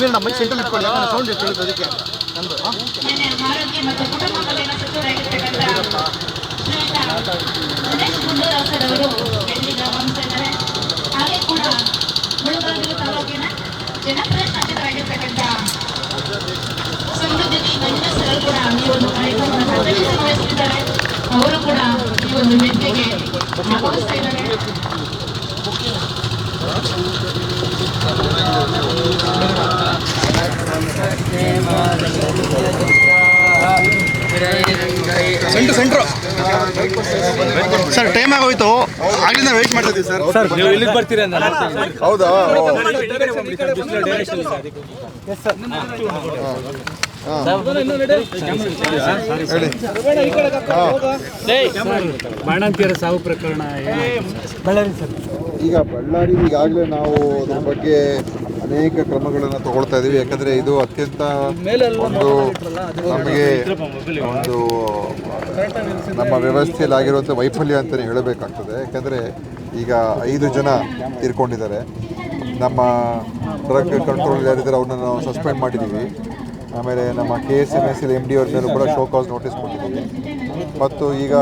ಸಮೀರ್ ನಮ್ಮ ಸೆಂಟ್ರಲ್ ಇಟ್ಕೊಳ್ಳಿ, ಯಾಕಂದ್ರೆ ಸೌಂಡ್ ಕೇಳಿದ್ದು ಅದಕ್ಕೆ. ನಂದು ಮತ್ತು ಅವರು ಹಾಗೆ ಕೂಡ ಕೂಡ ಈ ಒಂದು ಕಾರ್ಯಕ್ರಮವನ್ನು ವಹಿಸಿದ್ದಾರೆ ಅವರು ಕೂಡ ಈ ಒಂದು ಇದ್ದಾರೆ ಸೆಂಟ್ರ್ ಸೆಂಟ್ರು ಸರ್ ಟೈಮ್ ಆಗೋಯ್ತು ಆಗ್ಲಿಂದ ವೆಯ್ಟ್ ಮಾಡ್ತಾ ಇದ್ದೀವಿ ಸರ್ ಸರ್ ನೀವು ಇಲ್ಲಿಗೆ ಬರ್ತೀರಾ ಅಂತ ಹೌದಾ ಬಾಣಂತಿಯರ ಸಾವು ಪ್ರಕರಣ ಬಳ್ಳಾರಿ ಸರ್ ಈಗ ಬಳ್ಳಾರಿ ಈಗಾಗಲೇ ನಾವು ಅದ್ರ ಬಗ್ಗೆ ಅನೇಕ ಕ್ರಮಗಳನ್ನು ತಗೊಳ್ತಾ ಇದ್ದೀವಿ ಯಾಕಂದರೆ ಇದು ಅತ್ಯಂತ ಒಂದು ನಮಗೆ ಒಂದು ನಮ್ಮ ವ್ಯವಸ್ಥೆಯಲ್ಲಿ ಆಗಿರುವಂಥ ವೈಫಲ್ಯ ಅಂತಲೇ ಹೇಳಬೇಕಾಗ್ತದೆ. ಯಾಕಂದರೆ ಈಗ ಐದು ಜನ ತೀರ್ಕೊಂಡಿದ್ದಾರೆ. ನಮ್ಮ ಡ್ರಗ್ ಕಂಟ್ರೋಲ್ ಯಾರಿದ್ದಾರೆ ಅವ್ರನ್ನ ನಾವು ಸಸ್ಪೆಂಡ್ ಮಾಡಿದ್ದೀವಿ. ಆಮೇಲೆ ನಮ್ಮ K S M S L M D ಅವ್ರ ಮೇಲೂ ಕೂಡ ಶೋ ಕಾಸ್ ನೋಟಿಸ್ ಕೊಟ್ಟಿದ್ದೀವಿ. ಮತ್ತು ಈಗ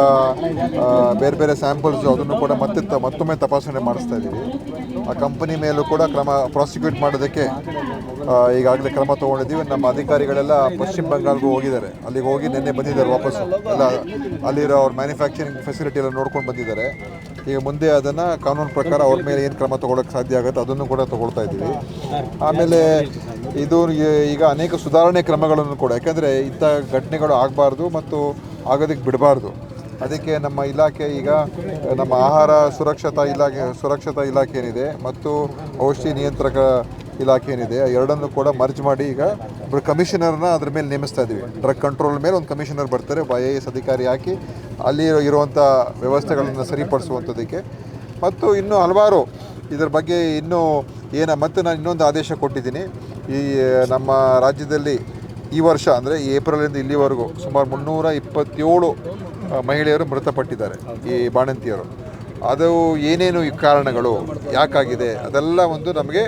ಬೇರೆ ಬೇರೆ ಸ್ಯಾಂಪಲ್ಸ್ ಅದನ್ನು ಕೂಡ ಮತ್ತೆ ಮತ್ತೊಮ್ಮೆ ತಪಾಸಣೆ ಮಾಡಿಸ್ತಾ ಇದ್ದೀವಿ ಆ ಕಂಪನಿ ಮೇಲೂ ಕೂಡ ಕ್ರಮ ಪ್ರಾಸಿಕ್ಯೂಟ್ ಮಾಡೋದಕ್ಕೆ ಈಗಾಗಲೇ ಕ್ರಮ ತೊಗೊಂಡಿದ್ದೀವಿ. ನಮ್ಮ ಅಧಿಕಾರಿಗಳೆಲ್ಲ ಪಶ್ಚಿಮ ಬಂಗಾಲ್ಗೂ ಹೋಗಿದ್ದಾರೆ. ಅಲ್ಲಿಗೆ ಹೋಗಿ ನಿನ್ನೆ ಬಂದಿದ್ದಾರೆ ವಾಪಸ್ಸು. ಎಲ್ಲ ಅಲ್ಲಿರೋ ಅವ್ರ ಮ್ಯಾನುಫ್ಯಾಕ್ಚರಿಂಗ್ ಫೆಸಿಲಿಟಿ ಎಲ್ಲ ನೋಡ್ಕೊಂಡು ಬಂದಿದ್ದಾರೆ. ಈಗ ಮುಂದೆ ಅದನ್ನು ಕಾನೂನು ಪ್ರಕಾರ ಅವ್ರ ಮೇಲೆ ಏನು ಕ್ರಮ ತೊಗೊಳಕ್ಕೆ ಸಾಧ್ಯ ಆಗುತ್ತೆ ಅದನ್ನು ಕೂಡ ತಗೊಳ್ತಾ ಇದ್ದೀವಿ. ಆಮೇಲೆ ಇದು ಈಗ ಅನೇಕ ಸುಧಾರಣೆ ಕ್ರಮಗಳನ್ನು ಕೂಡ, ಯಾಕೆಂದರೆ ಇಂಥ ಘಟನೆಗಳು ಆಗಬಾರ್ದು ಮತ್ತು ಆಗೋದಕ್ಕೆ ಬಿಡಬಾರ್ದು. ಅದಕ್ಕೆ ನಮ್ಮ ಇಲಾಖೆ ಈಗ, ನಮ್ಮ ಆಹಾರ ಸುರಕ್ಷತಾ ಇಲಾಖೆ ಸುರಕ್ಷತಾ ಇಲಾಖೆ ಏನಿದೆ ಮತ್ತು ಔಷಧಿ ನಿಯಂತ್ರಕ ಇಲಾಖೆ ಏನಿದೆ ಎರಡನ್ನು ಕೂಡ ಮರ್ಜ್ ಮಾಡಿ ಈಗ ಒಬ್ಬರು ಕಮಿಷನರ್ನ ಅದ್ರ ಮೇಲೆ ನೇಮಿಸ್ತಾ ಇದ್ದೀವಿ. ಡ್ರಗ್ ಕಂಟ್ರೋಲ್ ಮೇಲೆ ಒಂದು ಕಮಿಷನರ್ ಬರ್ತಾರೆ, ಒಬ್ಬ ಐ ಎಸ್ ಅಧಿಕಾರಿ ಹಾಕಿ ಅಲ್ಲಿ ಇರುವಂಥ ವ್ಯವಸ್ಥೆಗಳನ್ನು ಸರಿಪಡಿಸುವಂಥದ್ದಕ್ಕೆ. ಮತ್ತು ಇನ್ನೂ ಹಲವಾರು ಇದರ ಬಗ್ಗೆ ಇನ್ನೂ ಏನ ಮತ್ತು ನಾನು ಇನ್ನೊಂದು ಆದೇಶ ಕೊಟ್ಟಿದ್ದೀನಿ. ಈ, ನಮ್ಮ ರಾಜ್ಯದಲ್ಲಿ ಈ ವರ್ಷ ಅಂದರೆ ಏಪ್ರಿಲಿಂದ ಇಲ್ಲಿವರೆಗೂ ಸುಮಾರು ಮುನ್ನೂರ ಇಪ್ಪತ್ತೇಳು ಮಹಿಳೆಯರು ಮೃತಪಟ್ಟಿದ್ದಾರೆ, ಈ ಬಾಣಂತಿಯರು. ಅದು ಏನೇನು ಈ ಕಾರಣಗಳು, ಯಾಕಾಗಿದೆ, ಅದೆಲ್ಲ ಒಂದು ನಮಗೆ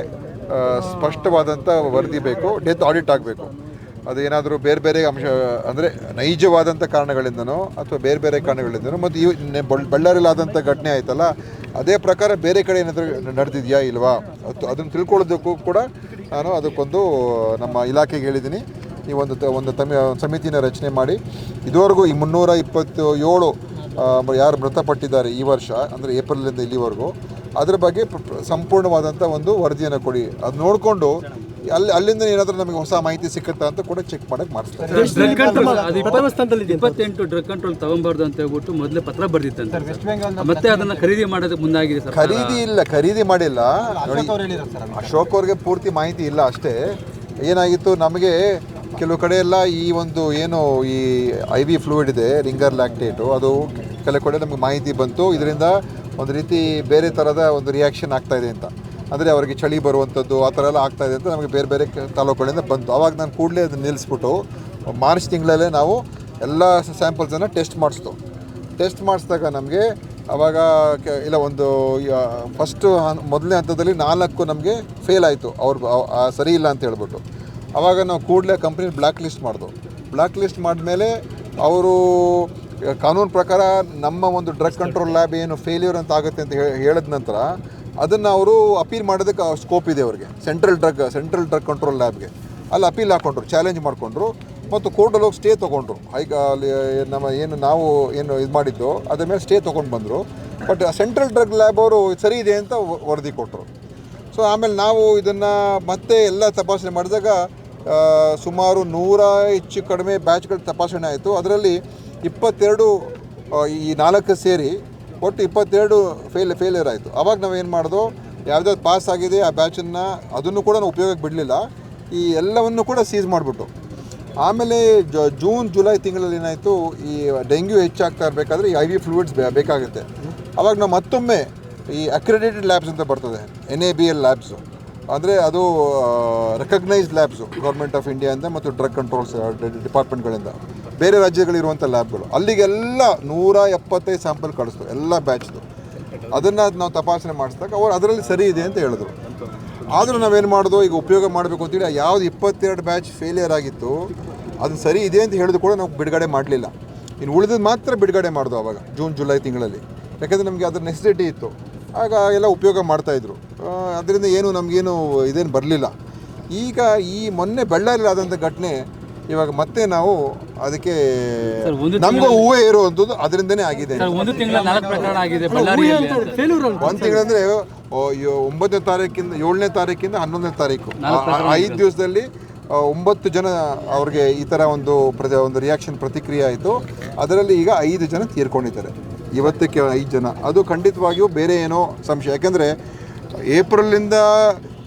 ಸ್ಪಷ್ಟವಾದಂಥ ವರದಿ ಬೇಕು ಡೆತ್ ಆಡಿಟ್ ಆಗಬೇಕು. ಅದು ಏನಾದರೂ ಬೇರೆ ಬೇರೆ ಅಂಶ, ಅಂದರೆ ನೈಜವಾದಂಥ ಕಾರಣಗಳಿಂದನೋ ಅಥವಾ ಬೇರೆ ಬೇರೆ ಕಾರಣಗಳಿಂದನೋ, ಮತ್ತು ಇವು ಬಳ್ಳಾರಿಲಾದಂಥ ಘಟನೆ ಆಯ್ತಲ್ಲ, ಅದೇ ಪ್ರಕಾರ ಬೇರೆ ಕಡೆ ಏನಾದರೂ ನಡೆದಿದೆಯಾ ಇಲ್ವಾ? ಅದು, ಅದನ್ನು ತಿಳ್ಕೊಳ್ಳೋದಕ್ಕೂ ಕೂಡ ನಾನು ಅದಕ್ಕೊಂದು, ನಮ್ಮ ಇಲಾಖೆಗೆ ಹೇಳಿದ್ದೀನಿ. ಈ ಒಂದು ಒಂದು ತಮಿ ಸಮಿತಿನ ರಚನೆ ಮಾಡಿ ಇದುವರೆಗೂ ಈ ಮುನ್ನೂರ ಇಪ್ಪತ್ತು ಏಳು ಯಾರು ಮೃತಪಟ್ಟಿದ್ದಾರೆ ಈ ವರ್ಷ ಅಂದರೆ ಏಪ್ರಿಲಿಂದ ಇಲ್ಲಿವರೆಗೂ ಅದ್ರ ಬಗ್ಗೆ ಪ್ರ- ಪ್ರ- ಸಂಪೂರ್ಣವಾದಂಥ ಒಂದು ವರದಿಯನ್ನು ಕೊಡಿ. ಅದು ನೋಡಿಕೊಂಡು ಅಲ್ಲಿ ಅಲ್ಲಿಂದ ಏನಾದರೂ ನಮಗೆ ಹೊಸ ಮಾಹಿತಿ ಸಿಕ್ಕುತ್ತಾ ಅಂತ ಕೂಡ ಚೆಕ್ ಮಾಡಕ್ಕೆ ಮಾಡಿಸ್ತಾರೆ. ಇಪ್ಪತ್ತೆಂಟು ಡ್ರಗ್ ಕಂಟ್ರೋಲ್ ತಗೊಂಬಾರ್ದು ಅಂತ ಹೇಳ್ಬಿಟ್ಟು ಮೊದಲೇ ಪತ್ರ ಬರ್ದಿತ್ತಂತೆ. ಮತ್ತೆ ಅದನ್ನ ಖರೀದಿ ಮಾಡೋದಕ್ಕೆ ಮುಂದಾಗಿದೆ ಸರ್. ಖರೀದಿ ಇಲ್ಲ ಖರೀದಿ ಮಾಡಿಲ್ಲ. ನೋಡಿ ಅಶೋಕ್ ಅವ್ರಿಗೆ ಪೂರ್ತಿ ಮಾಹಿತಿ ಇಲ್ಲ ಅಷ್ಟೇ. ಏನಾಗಿತ್ತು? ನಮಗೆ ಕೆಲವು ಕಡೆ ಎಲ್ಲ ಈ ಒಂದು ಏನು ಈ ಐ ವಿ ಫ್ಲೂಯಿಡ್ ಇದೆ ರಿಂಗರ್ ಲ್ಯಾಕ್ಟೇಟು ಅದು ಕೆಲವು ಕಡೆ ನಮಗೆ ಮಾಹಿತಿ ಬಂತು. ಇದರಿಂದ ಒಂದು ರೀತಿ ಬೇರೆ ಥರದ ಒಂದು ರಿಯಾಕ್ಷನ್ ಆಗ್ತಾ ಇದೆ ಅಂತ. ಅಂದರೆ ಅವರಿಗೆ ಚಳಿ ಬರುವಂಥದ್ದು ಆ ಥರ ಎಲ್ಲ ಆಗ್ತಾ ಇದೆ ಅಂತ ನಮಗೆ ಬೇರೆ ಬೇರೆ ತಾಲೂಕುಗಳಿಂದ ಬಂತು. ಆವಾಗ ನಾನು ಕೂಡಲೇ ಅದನ್ನು ನಿಲ್ಲಿಸ್ಬಿಟ್ಟು ಮಾರ್ಚ್ ತಿಂಗಳಲ್ಲೇ ನಾವು ಎಲ್ಲ ಸ್ಯಾಂಪಲ್ಸನ್ನು ಟೆಸ್ಟ್ ಮಾಡಿಸ್ತು ಟೆಸ್ಟ್ ಮಾಡಿಸಿದಾಗ ನಮಗೆ ಆವಾಗ ಇಲ್ಲ ಒಂದು ಫಸ್ಟು ಮೊದಲನೇ ಹಂತದಲ್ಲಿ ನಾಲ್ಕು ನಮಗೆ ಫೇಲ್ ಆಯಿತು. ಅವ್ರು ಸರಿ ಇಲ್ಲ ಅಂತ ಹೇಳ್ಬಿಟ್ಟು. ಆವಾಗ ನಾವು ಕೂಡಲೇ ಕಂಪ್ನಿ ಬ್ಲ್ಯಾಕ್ ಲಿಸ್ಟ್ ಮಾಡಿದ್ವು ಬ್ಲ್ಯಾಕ್ ಲಿಸ್ಟ್ ಮಾಡಿದ್ಮೇಲೆ ಅವರು ಕಾನೂನು ಪ್ರಕಾರ ನಮ್ಮ ಒಂದು ಡ್ರಗ್ ಕಂಟ್ರೋಲ್ ಲ್ಯಾಬ್ ಏನು ಫೇಲ್ಯೂರ್ ಅಂತ ಆಗುತ್ತೆ ಅಂತ ಹೇ- ಹೇಳಿದ ನಂತರ ಅದನ್ನು ಅವರು ಅಪೀಲ್ ಮಾಡೋದಕ್ಕೆ ಸ್ಕೋಪ್ ಇದೆ ಅವರಿಗೆ. Central drug central drug control ಲ್ಯಾಬ್ಗೆ ಅಲ್ಲಿ ಅಪೀಲ್ ಹಾಕ್ಕೊಂಡ್ರು ಚಾಲೆಂಜ್ ಮಾಡಿಕೊಂಡ್ರು ಮತ್ತು ಕೋರ್ಟಲ್ಲಿ ಹೋಗಿ ಸ್ಟೇ ತೊಗೊಂಡ್ರು. ಹೈಕ ಅಲ್ಲಿ ನಮ್ಮ ಏನು ನಾವು ಏನು ಇದು ಮಾಡಿದ್ದು, ಅದ್ರ ಮೇಲೆ ಸ್ಟೇ ತೊಗೊಂಡು ಬಂದರು. ಬಟ್ ಸೆಂಟ್ರಲ್ ಡ್ರಗ್ ಲ್ಯಾಬ್ ಅವರು ಸರಿ ಇದೆ ಅಂತ ವರದಿ ಕೊಟ್ಟರು ಸೊ ಆಮೇಲೆ ನಾವು ಇದನ್ನು ಮತ್ತೆ ಎಲ್ಲ ತಪಾಸಣೆ ಮಾಡಿದಾಗ ಸುಮಾರು ನೂರ ಹೆಚ್ಚು ಕಡಿಮೆ ಬ್ಯಾಚ್ಗಳು ತಪಾಸಣೆ ಆಯಿತು. ಅದರಲ್ಲಿ ಇಪ್ಪತ್ತೆರಡು ಈ ನಾಲ್ಕು ಸೇರಿ ಒಟ್ಟು ಇಪ್ಪತ್ತೆರಡು ಫೇಲ್, ಫೇಲಿಯರ್ ಆಯಿತು. ಅವಾಗ ನಾವು ಏನು ಯಾವ್ದಾದ್ರು ಪಾಸ್ ಆಗಿದೆ, ಆ ಬ್ಯಾಚನ್ನು ಅದನ್ನು ಕೂಡ ನಾವು ಉಪಯೋಗಕ್ಕೆ ಬಿಡಲಿಲ್ಲ. ಈ ಎಲ್ಲವನ್ನು ಕೂಡ ಸೀಸ್ ಮಾಡಿಬಿಟ್ಟು ಆಮೇಲೆ ಜ, ಜೂನ್, ಜುಲೈ ತಿಂಗಳಲ್ಲಿ ಏನಾಯಿತು, ಈ ಡೆಂಗ್ಯೂ ಹೆಚ್ಚಾಗ್ತಾ ಇರಬೇಕಾದ್ರೆ ಈ ಐ ವಿ ಫ್ಲೂಯಿಡ್ಸ್ ಬೇಕಾಗುತ್ತೆ. ಅವಾಗ ನಾವು ಮತ್ತೊಮ್ಮೆ ಈ ಅಕ್ರೆಡಿಟೆಡ್ ಲ್ಯಾಬ್ಸ್ ಅಂತ ಬರ್ತದೆ, N A B L labs. ಅಂದರೆ ಅದು ರೆಕಗ್ನೈಸ್ಡ್ ಲ್ಯಾಬ್ಸು ಗೌರ್ಮೆಂಟ್ ಆಫ್ ಅಂತ ಮತ್ತು ಡ್ರಗ್ ಕಂಟ್ರೋಲ್ಸ್ ಡಿಪಾರ್ಟ್ಮೆಂಟ್ಗಳಿಂದ ಬೇರೆ ರಾಜ್ಯಗಳಿರುವಂಥ ಲ್ಯಾಬ್ಗಳು ಅಲ್ಲಿಗೆಲ್ಲ ನೂರ ಎಪ್ಪತ್ತೈದು ಸ್ಯಾಂಪಲ್ ಕಳಿಸ್ತು, ಎಲ್ಲ ಬ್ಯಾಚ್ದು ಅದನ್ನು ನಾವು ತಪಾಸಣೆ ಮಾಡಿಸಿದಾಗ ಅವ್ರು ಅದರಲ್ಲಿ ಸರಿ ಇದೆ ಅಂತ ಹೇಳಿದ್ರು. ಆದರೂ ನಾವೇನು ಮಾಡೋದು, ಈಗ ಉಪಯೋಗ ಮಾಡಬೇಕು ಅಂತೇಳಿ ಯಾವ್ದು ಇಪ್ಪತ್ತೆರಡು ಬ್ಯಾಚ್ ಫೇಲಿಯರ್ ಆಗಿತ್ತು, ಅದು ಸರಿ ಇದೆ ಅಂತ ಹೇಳಿದ್ರು ಕೂಡ ನಾವು ಬಿಡುಗಡೆ ಮಾಡಲಿಲ್ಲ. ಇನ್ನು ಉಳಿದದ್ದು ಮಾತ್ರ ಬಿಡುಗಡೆ ಮಾಡೋದು ಅವಾಗ ಜೂನ್ ಜುಲೈ ತಿಂಗಳಲ್ಲಿ. ಯಾಕಂದರೆ ನಮಗೆ ಅದರ ನೆಸೆಸಿಟಿ ಇತ್ತು. ಆಗ ಎಲ್ಲ ಉಪಯೋಗ ಮಾಡ್ತಾಯಿದ್ರು ಅದರಿಂದ ಏನು ನಮಗೇನು ಇದೇನು ಬರಲಿಲ್ಲ. ಈಗ ಈ ಮೊನ್ನೆ ಆದಂಥ ಘಟನೆ ಇವಾಗ ಮತ್ತೆ ನಾವು ಅದಕ್ಕೆ ನಮಗೂ ಹೂವೇ ಇರುವಂಥದ್ದು ಅದರಿಂದನೇ ಆಗಿದೆ. ಸರ್ ಒಂದು ತಿಂಗಳ ನಾಲ್ಕು ಪ್ರಕರಣ ಆಗಿದೆ ಬಳ್ಳಾರಿಯಲ್ಲಿ ಒಂದು ತಿಂಗಳಂದ್ರೆ ಒಂಬತ್ತನೇ ತಾರೀಕಿಂದ ಏಳನೇ ತಾರೀಕಿಂದ ಹನ್ನೊಂದನೇ ತಾರೀಕು. ಐದು ದಿವಸದಲ್ಲಿ ಒಂಬತ್ತು ಜನ ಅವ್ರಿಗೆ ಈ ಥರ ಒಂದು ಪ್ರತಿ ಒಂದು ರಿಯಾಕ್ಷನ್ ಪ್ರತಿಕ್ರಿಯೆ ಆಯಿತು. ಅದರಲ್ಲಿ ಈಗ ಐದು ಜನ ತೀರ್ಕೊಂಡಿದ್ದಾರೆ. ಇವತ್ತಕ್ಕೆ ಐದು ಜನ. ಅದು ಖಂಡಿತವಾಗಿಯೂ ಬೇರೆ ಏನೋ ಸಂಶಯ. ಯಾಕೆಂದರೆ ಏಪ್ರಿಲಿಂದ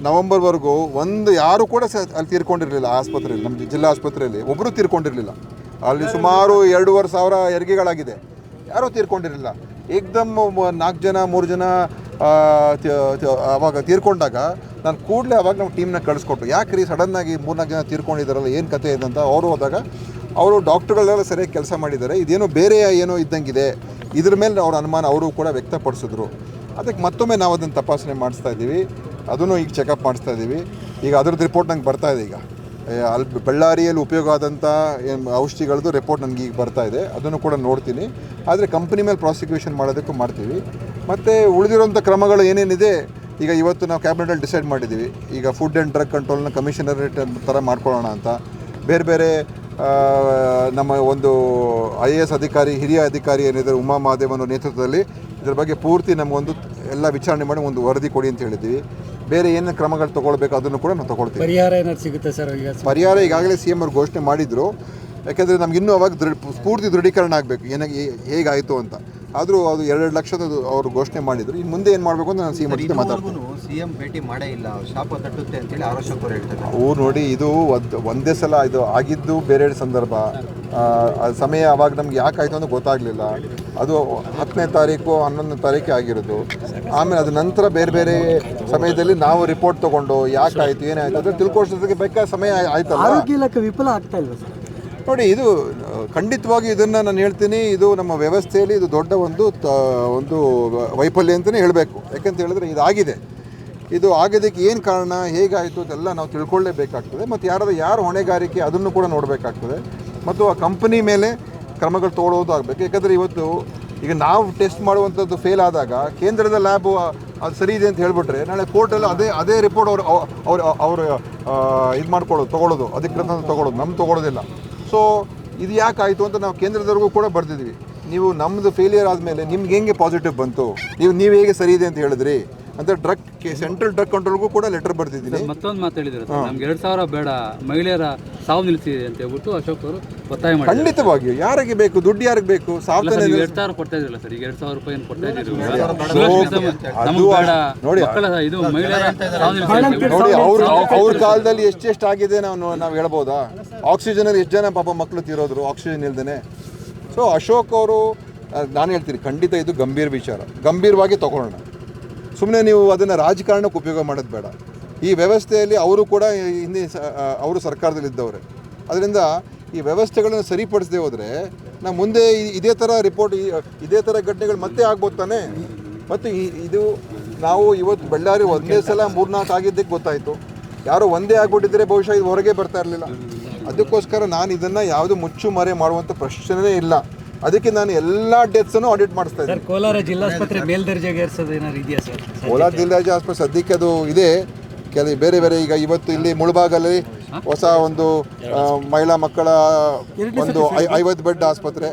ನವಂಬರ್ವರೆಗೂ ಒಂದು ಯಾರು ಕೂಡ ಸ ಅಲ್ಲಿ ತೀರ್ಕೊಂಡಿರಲಿಲ್ಲ ಆಸ್ಪತ್ರೆಯಲ್ಲಿ ನಮ್ಮ ಜಿಲ್ಲಾ ಆಸ್ಪತ್ರೆಯಲ್ಲಿ. ಒಬ್ಬರು ತೀರ್ಕೊಂಡಿರಲಿಲ್ಲ. ಅಲ್ಲಿ ಸುಮಾರು ಎರಡೂವರೆ ಸಾವಿರ ಹೆರಿಗೆಗಳಾಗಿದೆ. ಯಾರೂ ತೀರ್ಕೊಂಡಿರಲಿಲ್ಲ. ಏಕ್ದಮ್ ನಾಲ್ಕು ಜನ, ಮೂರು ಜನ ಅವಾಗ ತೀರ್ಕೊಂಡಾಗ ನಾನು ಕೂಡಲೇ ಅವಾಗ ನಮ್ಮ ಟೀಮ್ನ ಕಳಿಸ್ಕೊಟ್ಟು ಯಾಕೆ ರೀ ಸಡನ್ನಾಗಿ ಮೂರ್ನಾಲ್ಕು ಜನ ತೀರ್ಕೊಂಡಿದ್ದಾರಲ್ಲ, ಏನು ಕತೆ ಇದೆ ಅಂತ ಅವರು ಹೋದಾಗ ಅವರು ಡಾಕ್ಟ್ರುಗಳೆಲ್ಲ ಸರಿಯಾಗಿ ಕೆಲಸ ಮಾಡಿದ್ದಾರೆ. ಇದೇನೋ ಬೇರೆ ಏನೋ ಇದ್ದಂಗಿದೆ. ಇದ್ರ ಮೇಲೆ ಅವ್ರ ಅನುಮಾನ ಅವರು ಕೂಡ ವ್ಯಕ್ತಪಡಿಸಿದ್ರು. ಅದಕ್ಕೆ ಮತ್ತೊಮ್ಮೆ ನಾವು ಅದನ್ನು ತಪಾಸಣೆ ಮಾಡಿಸ್ತಾ ಇದ್ದೀವಿ. ಅದನ್ನು ಈಗ ಚೆಕಪ್ ಮಾಡಿಸ್ತಾ ಇದ್ದೀವಿ. ಈಗ ಅದ್ರದ್ದು ರಿಪೋರ್ಟ್ ನಂಗೆ ಬರ್ತಾ ಇದೆ ಈಗ. ಅಲ್ಲಿ ಬಳ್ಳಾರಿಯಲ್ಲಿ ಉಪಯೋಗ ಆದಂಥ ಔಷಧಿಗಳದ್ದು ರಿಪೋರ್ಟ್ ನನಗೆ ಈಗ ಬರ್ತಾ ಇದೆ. ಅದನ್ನು ಕೂಡ ನೋಡ್ತೀನಿ. ಆದರೆ ಕಂಪ್ನಿ ಮೇಲೆ ಪ್ರಾಸಿಕ್ಯೂಷನ್ ಮಾಡೋದಕ್ಕೂ ಮಾಡ್ತೀವಿ. ಮತ್ತು ಉಳಿದಿರೋಂಥ ಕ್ರಮಗಳು ಏನೇನಿದೆ, ಈಗ ಇವತ್ತು ನಾವು ಕ್ಯಾಬಿನೆಟಲ್ಲಿ ಡಿಸೈಡ್ ಮಾಡಿದ್ದೀವಿ. ಈಗ ಫುಡ್ ಆ್ಯಂಡ್ ಡ್ರಗ್ ಕಂಟ್ರೋಲ್ನ ಕಮಿಷನರೇಟ್ ಥರ ಮಾಡ್ಕೊಳ್ಳೋಣ ಅಂತ. ಬೇರೆ ಬೇರೆ ನಮ್ಮ ಒಂದು ಐ ಎ ಎಸ್ ಅಧಿಕಾರಿ, ಹಿರಿಯ ಅಧಿಕಾರಿ ಏನಿದ್ದಾರೆ, ಉಮಾ ಮಹಾದೇವನ ನೇತೃತ್ವದಲ್ಲಿ ಇದ್ರ ಬಗ್ಗೆ ಪೂರ್ತಿ ನಮಗೊಂದು ಎಲ್ಲ ವಿಚಾರಣೆ ಮಾಡಿ ಒಂದು ವರದಿ ಕೊಡಿ ಅಂತ ಹೇಳಿದ್ವಿ ಬೇರೆ ಏನು ಕ್ರಮಗಳು ತಗೊಳ್ಬೇಕು ಅದನ್ನು ಕೂಡ ನಾವು ತಗೊಳ್ತೀವಿ. ಪರಿಹಾರ ಏನಾದ್ರು ಸಿಗುತ್ತೆ ಸರ್ ಈಗ? ಪರಿಹಾರ ಈಗಾಗಲೇ ಸಿ ಎಂ ಅವ್ರು ಘೋಷಣೆ ಮಾಡಿದ್ರು. ಯಾಕೆಂದರೆ ನಮ್ಗೆ ಇನ್ನೂ ಅವಾಗ ದೃಢ ಸ್ಫೂರ್ತಿ ದೃಢೀಕರಣ ಆಗಬೇಕು. ಏನಾಗಿ ಹೇಗಾಯಿತು ಅಂತ. ಆದರೂ ಅದು ಎರಡು ಲಕ್ಷದ ಅವರು ಘೋಷಣೆ ಮಾಡಿದ್ರು. ಇನ್ನು ಮುಂದೆ ಏನು ಮಾಡಬೇಕು ಅಂತ ನಾನು ಸಿ ಎಂ ಜೊತೆ ಮಾತಾಡ್ತೀನಿ. ಸಿಎಂ ಭೇಟಿ ಮಾಡೇ ಇಲ್ಲ. ಶಾಪ ತಟ್ಟುತ್ತೆ ಅಂತೇಳಿ ಅವರು ಹೇಳ್ತಾರೆ ಅವ್ರು ನೋಡಿ ಇದು ಒಂದು ಒಂದೇ ಸಲ ಇದು ಆಗಿದ್ದು ಬೇರೆ ಸಂದರ್ಭ. ಆ, ಆ ಸಮಯ ಅವಾಗ ನಮ್ಗೆ ಯಾಕಾಯಿತು ಅಂತ ಗೊತ್ತಾಗಲಿಲ್ಲ. ಅದು ಹತ್ತನೇ ತಾರೀಕು ಹನ್ನೊಂದನೇ ತಾರೀಕು ಆಗಿರೋದು. ಆಮೇಲೆ ಅದ ನಂತರ ಬೇರೆ ಬೇರೆ ಸಮಯದಲ್ಲಿ ನಾವು ರಿಪೋರ್ಟ್ ತಗೊಂಡು ಯಾಕೆ ಆಯಿತು ಏನಾಯಿತು ಅದು ತಿಳ್ಕೊಳ್ಸೋದಕ್ಕೆ ಬೇಕಾದ ಸಮಯ ಆಯ್- ಆಯ್ತಲ್ಲ? ಆರೋಗ್ಯ ಇಲಾಖೆ ವಿಫಲ ಆಗ್ತಾ ಇಲ್ವಾ ಸರ್? ನೋಡಿ ಇದು ಖಂಡಿತವಾಗಿ ಇದನ್ನು ನಾನು ಹೇಳ್ತೀನಿ ಇದು ನಮ್ಮ ವ್ಯವಸ್ಥೆಯಲ್ಲಿ ಇದು ದೊಡ್ಡ ಒಂದು ತ- ಒಂದು ವೈಫಲ್ಯ ಅಂತಲೇ ಹೇಳಬೇಕು. ಯಾಕಂತ ಹೇಳಿದ್ರೆ ಇದಾಗಿದೆ ಇದು ಆಗೋದಕ್ಕೆ ಏನು ಕಾರಣ ಹೇಗಾಯಿತು ಅದೆಲ್ಲ ನಾವು ತಿಳ್ಕೊಳ್ಳೇಬೇಕಾಗ್ತದೆ. ಮತ್ತು ಯಾರಾದ್ರೂ ಯಾರು ಹೊಣೆಗಾರಿಕೆ ಅದನ್ನು ಕೂಡ ನೋಡಬೇಕಾಗ್ತದೆ. ಮತ್ತು ಆ ಕಂಪನಿ ಮೇಲೆ ಕ್ರಮಗಳು ತೊಗೊಳ್ಳೋದು ಆಗಬೇಕು. ಯಾಕಂದರೆ ಇವತ್ತು ಈಗ ನಾವು ಟೆಸ್ಟ್ ಮಾಡುವಂಥದ್ದು ಫೇಲ್ ಆದಾಗ ಕೇಂದ್ರದ ಲ್ಯಾಬು ಅದು ಸರಿ ಇದೆ ಅಂತ ಹೇಳ್ಬಿಟ್ರೆ ನಾಳೆ ಕೋರ್ಟಲ್ಲಿ ಅದೇ ಅದೇ ರಿಪೋರ್ಟ್ ಅವರು ಅವರು ಅವರು ಇದು ಮಾಡ್ಕೊಳ್ಳೋದು, ತೊಗೊಳ್ಳೋದು. ಅಧಿಕೃತ ತೊಗೊಳ್ಳೋದು. ನಮ್ಮ ತೊಗೊಳ್ಳೋದಿಲ್ಲ. ಸೊ ಇದು ಯಾಕೆ ಆಯಿತು ಅಂತ ನಾವು ಕೇಂದ್ರದವ್ರಿಗೂ ಕೂಡ ಬರ್ತಿದ್ವಿ ನೀವು ನಮ್ಮದು ಫೇಲಿಯರ್ ಆದಮೇಲೆ ನಿಮ್ಗೆ ಹೆಂಗೆ ಪಾಸಿಟಿವ್ ಬಂತು? ನೀವು ನೀವು ಹೇಗೆ ಸರಿ ಇದೆ ಅಂತ ಹೇಳಿದ್ರಿ? ಅಂತ ಡ್ರಗ್ ಸೆಂಟ್ರಲ್ ಡ್ರಗ್ ಕಂಟ್ರೋಲ್ಗೂ ಕೂಡ ಲೆಟರ್ ಬರ್ತಿದ್ದೀನಿ ಮತ್ತೊಂದು ಮಾತು ಹೇಳಿದ್ರು ಸರ್ ನಮ್ಗೆ ಎರಡು ಸಾವಿರ ಬೇಡ ಮಹಿಳೆಯರ ಸಾವು ನಿಲ್ಲಿಸಿದೆ ಅಂತ ಹೇಳ್ಬಿಟ್ಟು ಅಶೋಕ್ ಅವರು ಒತ್ತಾಯ ಮಾಡಿ ಖಂಡಿತವಾಗಿಯೂ ಯಾರಿಗೆ ಬೇಕು ದುಡ್ಡು ಯಾರಿಗೆ ಬೇಕು ಅಲ್ಲ ನೀವು ಎರಡು ಸಾವಿರ ಕೊಡ್ತಾ ಇದ್ರಲ್ಲ ಸರ್ ಈಗ ಎರಡು ಸಾವಿರ ರೂಪಾಯಿ ಏನು ಕೊಡ್ತಾ ಇದ್ದೀರಿ ನೋಡಿ, ಇದು ಮಹಿಳೆಯರ ಸಾವು ನೋಡಿ ಅವ್ರ ಅವ್ರ ಕಾಲದಲ್ಲಿ ಎಷ್ಟು ಆಗಿದೆ ನಾವು ನಾವು ಹೇಳ್ಬೋದಾ? ಆಕ್ಸಿಜನಲ್ಲಿ ಎಷ್ಟು ಜನ ಪಾಪ ಮಕ್ಕಳು ತಿರೋದ್ರು ಆಕ್ಸಿಜನ್ ಇಲ್ದೇನೆ? ಸೊ ಅಶೋಕ್ ಅವರು ನಾನು ಹೇಳ್ತೀನಿ ಖಂಡಿತ ಇದು ಗಂಭೀರ ವಿಚಾರ. ಗಂಭೀರವಾಗಿ ತಗೊಳ್ಳೋಣ. ಸುಮ್ಮನೆ ನೀವು ಅದನ್ನು ರಾಜಕಾರಣಕ್ಕೆ ಉಪಯೋಗ ಮಾಡೋದು ಬೇಡ. ಈ ವ್ಯವಸ್ಥೆಯಲ್ಲಿ ಅವರು ಕೂಡ ಹಿಂದೆ ಅವರು ಸರ್ಕಾರದಲ್ಲಿ ಇದ್ದವ್ರೆ ಅದರಿಂದ ಈ ವ್ಯವಸ್ಥೆಗಳನ್ನು ಸರಿಪಡಿಸದೆ ಹೋದರೆ ನಾವು ಮುಂದೆ ಇದೇ ಥರ ರಿಪೋರ್ಟ್ ಇದೇ ಥರ ಘಟನೆಗಳು ಮತ್ತೆ ಆಗ್ಬೋದು ತಾನೆ? ಮತ್ತು ಇದು ನಾವು ಇವತ್ತು ಬಳ್ಳಾರಿ ಒಂದೇ ಸಲ ಮೂರ್ನಾಲ್ಕು ಆಗಿದ್ದಕ್ಕೆ ಗೊತ್ತಾಯಿತು. ಯಾರೋ ಒಂದೇ ಆಗ್ಬಿಟ್ಟಿದ್ರೆ ಬಹುಶಃ ಇದು ಹೊರಗೆ ಬರ್ತಾ ಇರಲಿಲ್ಲ. ಅದಕ್ಕೋಸ್ಕರ ನಾನು ಇದನ್ನು ಯಾವುದು ಮುಚ್ಚು ಮರೆ ಮಾಡುವಂಥ ಪ್ರಶ್ನೆನೇ ಇಲ್ಲ. ಅದಕ್ಕೆ ನಾನು ಎಲ್ಲ ಡೆತ್ಸನ್ನು ಆಡಿಟ್ ಮಾಡಿಸ್ತಾ ಇದ್ದೀನಿ. ಸರ್ ಕೋಲಾರ ಜಿಲ್ಲಾಸ್ಪತ್ರೆ ಮೇಲ್ದರ್ಜೆಗೆ ಏರ್ಸೋದು ಏನಾದ್ರು ಇದೆಯಾ ಸರ್? ಕೋಲಾರ ಜಿಲ್ಲಾ ಆಸ್ಪತ್ರೆ ಸದ್ಯಕ್ಕೆ ಅದು ಇದೆ. ಕೆಲ ಬೇರೆ ಬೇರೆ ಈಗ ಇವತ್ತು ಇಲ್ಲಿ ಮುಳಬಾಗಲ್ಲಿ ಹೊಸ ಒಂದು ಮಹಿಳಾ ಮಕ್ಕಳ ಒಂದು ಐವತ್ತು ಬೆಡ್ ಆಸ್ಪತ್ರೆ.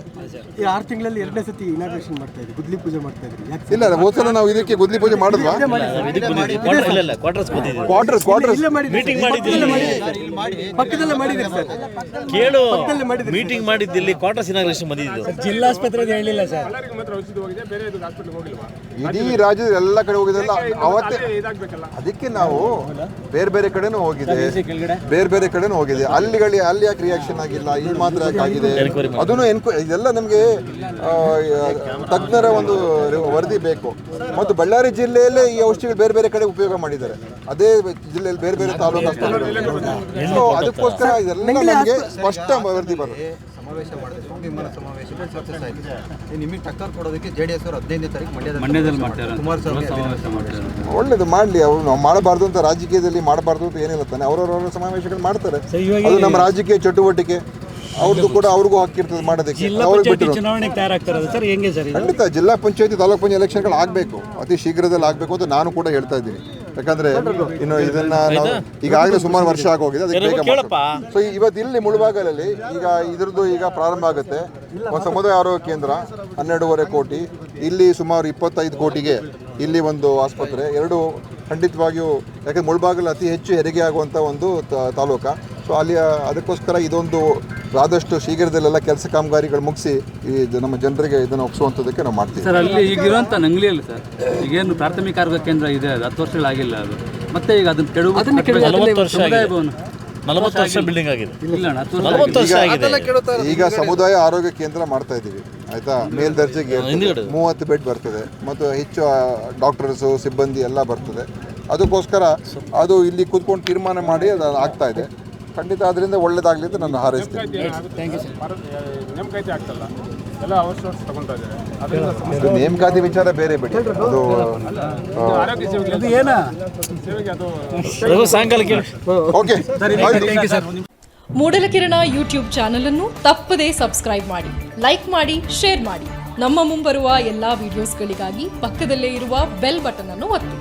ಈ ಆರು ತಿಂಗಳಲ್ಲಿ ಎರಡನೇ ಸತಿ ಇನಾಗ್ರೇಷನ್ ಮಾಡ್ತಾ ಇದ್ರಿ ಗುದ್ಲಿ ಪೂಜೆ ಮಾಡ್ತಾ ಇದ್ರಿ. ಇಲ್ಲ ಹೋದ ಸಲ ನಾವು ಇದಕ್ಕೆ ಗುದ್ಲಿ ಪೂಜೆ ಮಾಡಿದ್ವಾ? ಕ್ವಾರ್ಟರ್ಸ್ ಕ್ವಾರ್ಟರ್ಸ್ ಮೀಟಿಂಗ್ ಮಾಡಿದ್ದೀವಿ. ಪಕ್ಕದಲ್ಲೇ ಮಾಡಿದ್ರಿ ಸರ್. ಕೇಳು ಮೀಟಿಂಗ್ ಮಾಡಿದ್ರಿ ಇಲ್ಲಿ ಕ್ವಾರ್ಟರ್ಸ್ ಇನಾಗ್ರೇಷನ್ ಬಂದಿದ್ದು. ಜಿಲ್ಲಾಸ್ಪತ್ರೆ ಹೇಳಿಲ್ಲ ಸರ್. ಇಡೀ ರಾಜ್ಯದ ಎಲ್ಲ ಕಡೆ ಹೋಗಿದೆಲ್ಲ ಅವತ್ತೇ ಅದಕ್ಕೆ ನಾವು ಬೇರೆ ಬೇರೆ ಕಡೆನೂ ಹೋಗಿದೆ. ಬೇರೆ ಬೇರೆ ಕಡೆನೂ ಹೋಗಿದೆ. ಅಲ್ಲಿಗಳಿ ಅಲ್ಲಿ ಯಾಕೆ ರಿಯಾಕ್ಷನ್ ಆಗಿಲ್ಲ? ಇಲ್ಲಿ ಮಾತ್ರ ಯಾಕೆ ಆಗಿದೆ ಅದನ್ನು ಎನ್ಕ್ವೈ ಇದೆಲ್ಲ ನಮಗೆ ತಜ್ಞರ ಒಂದು ವರದಿ ಬೇಕು. ಮತ್ತು ಬಳ್ಳಾರಿ ಜಿಲ್ಲೆಯಲ್ಲೇ ಈ ಔಷಧಿಗಳು ಬೇರೆ ಬೇರೆ ಕಡೆ ಉಪಯೋಗ ಮಾಡಿದ್ದಾರೆ. ಅದೇ ಜಿಲ್ಲೆಯಲ್ಲಿ ಬೇರೆ ಬೇರೆ ತಾಲೂಕು ಸೊ ಅದಕ್ಕೋಸ್ಕರ ಇದೆಲ್ಲ ನಮಗೆ ಸ್ಪಷ್ಟ ವರದಿ ಬರುತ್ತೆ. ಸಮಾವೇಶ ಮಾಡಿದೆ ಸ್ವಾಭಿಮಾನ ಸಮಾವೇಶ ಸಕ್ಸಸ್ ಆಗಿದೆ ನಿಮಗೆ ಟಕ್ಕರ್ ಕೊಡೋದಕ್ಕೆ ಜೆ ಡಿ ಎಸ್ ಅವರು ಹದಿನೈದನೇ ತಾರೀಕು ಮಂಡ್ಯದಲ್ಲಿ ಮಂಡ್ಯದಲ್ಲಿ ಮಾಡ್ತಾರೆ. ಕುಮಾರಸ್ವಾಮಿ ಸಮಾವೇಶ ಮಾಡ್ತಾರೆ. ಒಳ್ಳೇದು ಮಾಡಲಿ. ಅವ್ರು ನಾವು ಮಾಡಬಾರ್ದು ಅಂತ ರಾಜಕೀಯದಲ್ಲಿ ಮಾಡಬಾರ್ದು ಅಂತ ಏನಿಲ್ಲ ತಾನೆ. ಅವರವರ ಸಮಾವೇಶಗಳು ಮಾಡ್ತಾರೆ. ಅದು ನಮ್ಮ ರಾಜಕೀಯ ಚಟುವಟಿಕೆ. ಅವ್ರದ್ದು ಕೂಡ ಅವ್ರಿಗೂ ಹಕ್ಕಿರ್ತದೆ ಮಾಡೋದಕ್ಕೆ. ಅವ್ರಿಗೆ ಚುನಾವಣೆಗೆ ತಯಾರಾಗ್ತಾರೆ ಸರ್ ಹೆಂಗೆ ಸರ್ ಖಂಡಿತ ಜಿಲ್ಲಾ ಪಂಚಾಯತಿ ತಾಲೂಕು ಪಂಚಾಯತ್ ಎಲೆಕ್ಷನ್ಗಳು ಆಗಬೇಕು. ಅತಿ ಶೀಘ್ರದಲ್ಲಿ ಆಗಬೇಕು ಅಂತ ನಾನು ಕೂಡ ಹೇಳ್ತಾ ಇದ್ದೀನಿ. ಯಾಕಂದ್ರೆ ಇನ್ನು ಇದನ್ನ ನಾವು ಈಗಾಗಲೇ ಸುಮಾರು ವರ್ಷ ಆಗೋಗಿದೆ ಅದಕ್ಕೆ ಬೇಗ. ಸೊ ಇವತ್ತು ಇಲ್ಲಿ ಮುಳುಬಾಗಲಲ್ಲಿ ಈಗ ಇದ್ರದ್ದು ಈಗ ಪ್ರಾರಂಭ ಆಗುತ್ತೆ. ಒಂದು ಸಮುದಾಯ ಆರೋಗ್ಯ ಕೇಂದ್ರ ಹನ್ನೆರಡೂವರೆ ಕೋಟಿ. ಇಲ್ಲಿ ಸುಮಾರು ಇಪ್ಪತ್ತೈದು ಕೋಟಿಗೆ ಇಲ್ಲಿ ಒಂದು ಆಸ್ಪತ್ರೆ. ಎರಡು ಖಂಡಿತವಾಗಿಯೂ ಯಾಕಂದ್ರೆ ಮುಳುಬಾಗಲು ಅತಿ ಹೆಚ್ಚು ಹೆರಿಗೆ ಆಗುವಂಥ ಒಂದು ತ- ತಾಲೂಕ. ಸೊ ಅಲ್ಲಿ ಅದಕ್ಕೋಸ್ಕರ ಇದೊಂದು ಆದಷ್ಟು ಶೀಘ್ರದಲ್ಲೆಲ್ಲ ಕೆಲಸ ಕಾಮಗಾರಿಗಳು ಮುಗಿಸಿ ಈ ನಮ್ಮ ಜನರಿಗೆ ಇದನ್ನು ಒಪ್ಪಿಸುವಂಥದ್ದಕ್ಕೆ ನಾವು ಮಾಡ್ತೀವಿ. ಸರ್ ಅಲ್ಲಿ ಈಗಿರುವಂಥ ನಂಗ್ಲಿಯಲ್ಲಿ ಸರ್ ಈಗೇನು ಪ್ರಾಥಮಿಕ ಆರೋಗ್ಯ ಕೇಂದ್ರ ಇದೆ ಅದು ಹತ್ತು ವರ್ಷಗಳಾಗಿಲ್ಲ ಅದು. ಮತ್ತೆ ಈಗ ಅದನ್ನ ಕೆಡುವ ಈಗ ಆಗಿದೆ. ಈಗ ಸಮುದಾಯ ಆರೋಗ್ಯ ಕೇಂದ್ರ ಮಾಡ್ತಾ ಇದ್ದೀವಿ. ಆಯ್ತಾ? ಮೇಲ್ದರ್ಜೆಗೆ. ಮೂವತ್ತು ಬೆಡ್ ಬರ್ತದೆ. ಮತ್ತು ಹೆಚ್ಚು ಡಾಕ್ಟರ್ಸು ಸಿಬ್ಬಂದಿ ಎಲ್ಲ ಬರ್ತದೆ. ಅದಕ್ಕೋಸ್ಕರ ಅದು ಇಲ್ಲಿ ಕೂತ್ಕೊಂಡು ತೀರ್ಮಾನ ಮಾಡಿ ಅದು ಆಗ್ತಾ ಇದೆ. ಖಂಡಿತ ಅದರಿಂದ ಒಳ್ಳೇದಾಗಲಿ ಅಂತ ನಾನು ಹಾರೈಸ್ತೀನಿ. ನೇಮಕಾತಿ ವಿಚಾರ ಬೇರೆ ಬಿಡಿ. ಅದು ಓಕೆ. ಮೂಡಲಕಿರಣ ಯೂಟ್ಯೂಬ್ ಚಾನಲ್ ಅನ್ನು ತಪ್ಪದೇ ಸಬ್ಸ್ಕ್ರೈಬ್ ಮಾಡಿ ಲೈಕ್ ಮಾಡಿ ಶೇರ್ ಮಾಡಿ. ನಮ್ಮ ಮುಂಬರುವ ಎಲ್ಲಾ ವಿಡಿಯೋಸ್ಗಳಿಗಾಗಿ ಪಕ್ಕದಲ್ಲೇ ಇರುವ ಬೆಲ್ ಬಟನ್ ಅನ್ನು ಒತ್ತಿ.